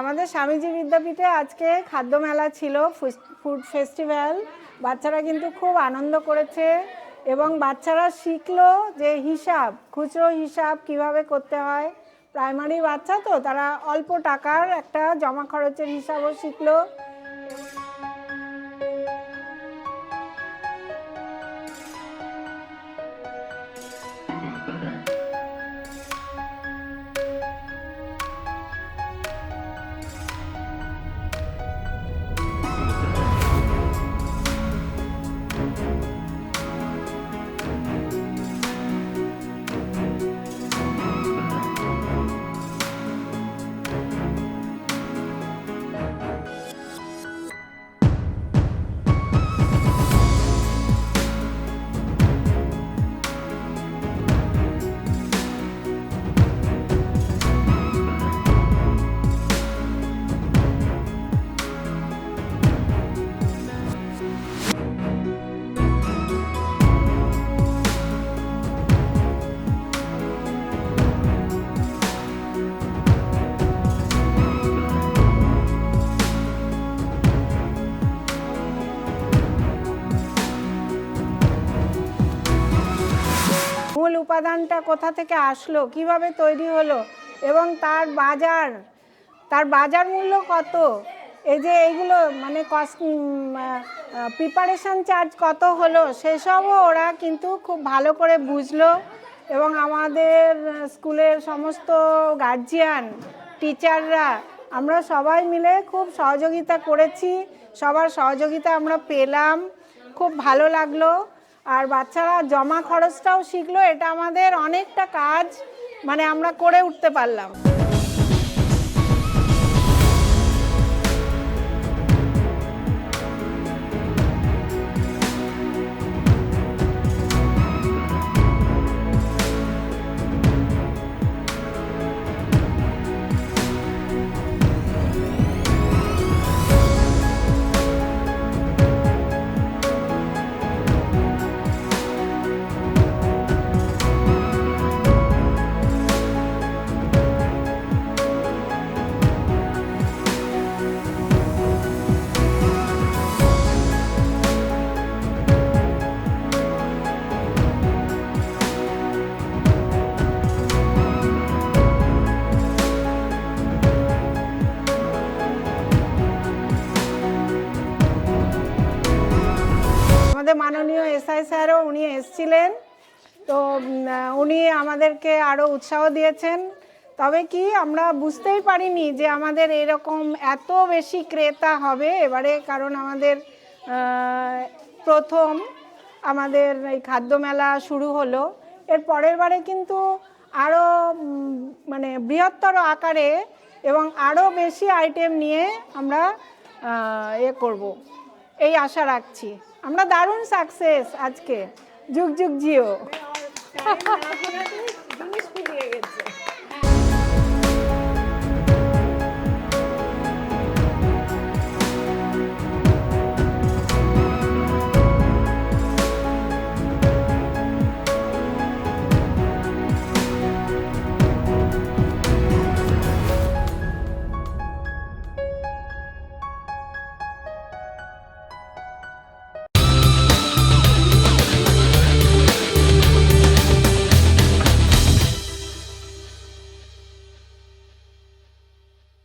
আমাদের স্বামীজি বিদ্যাপীঠে আজকে খাদ্য মেলা ছিল ফুড ফেস্টিভ্যাল। বাচ্চারা কিন্তু খুব আনন্দ করেছে এবং বাচ্চারা শিখলো যে হিসাব, খুচরো হিসাব কীভাবে করতে হয়। প্রাইমারি বাচ্চা তো, তারা অল্প টাকার একটা জমা খরচের হিসাবও শিখলো। মূল উপাদানটা কোথা থেকে আসলো? কীভাবে তৈরি হলো? এবং তার বাজার তার বাজার মূল্য কত? এই যে এইগুলো মানে কস্ট প্রিপারেশন চার্জ কত হলো? সেসবও ওরা কিন্তু খুব ভালো করে বুঝলো। এবং আমাদের স্কুলের সমস্ত গার্জিয়ান টিচাররা আমরা সবাই মিলে খুব সহযোগিতা করেছি। সবার সহযোগিতা আমরা পেলাম। খুব ভালো লাগল। আর বাচ্চারা জমা খরচটাও শিখলো এটা আমাদের অনেকটা কাজ মানে আমরা করে উঠতে পারলাম। আমাদের মাননীয় এসআই স্যারও উনি এসছিলেন। তো উনি আমাদেরকে আরও উৎসাহ দিয়েছেন। তবে কি আমরা বুঝতেই পারিনি যে আমাদের এরকম এত বেশি ক্রেতা হবে এবারে, কারণ আমাদের প্রথম আমাদের এই খাদ্য মেলা শুরু হলো। এর পরের বারে কিন্তু আরও মানে বৃহত্তর আকারে এবং আরও বেশি আইটেম নিয়ে আমরা এ করব। এই আশা রাখছি। আমরা দারুণ সাকসেস আজকে। যুগ যুগ জিও।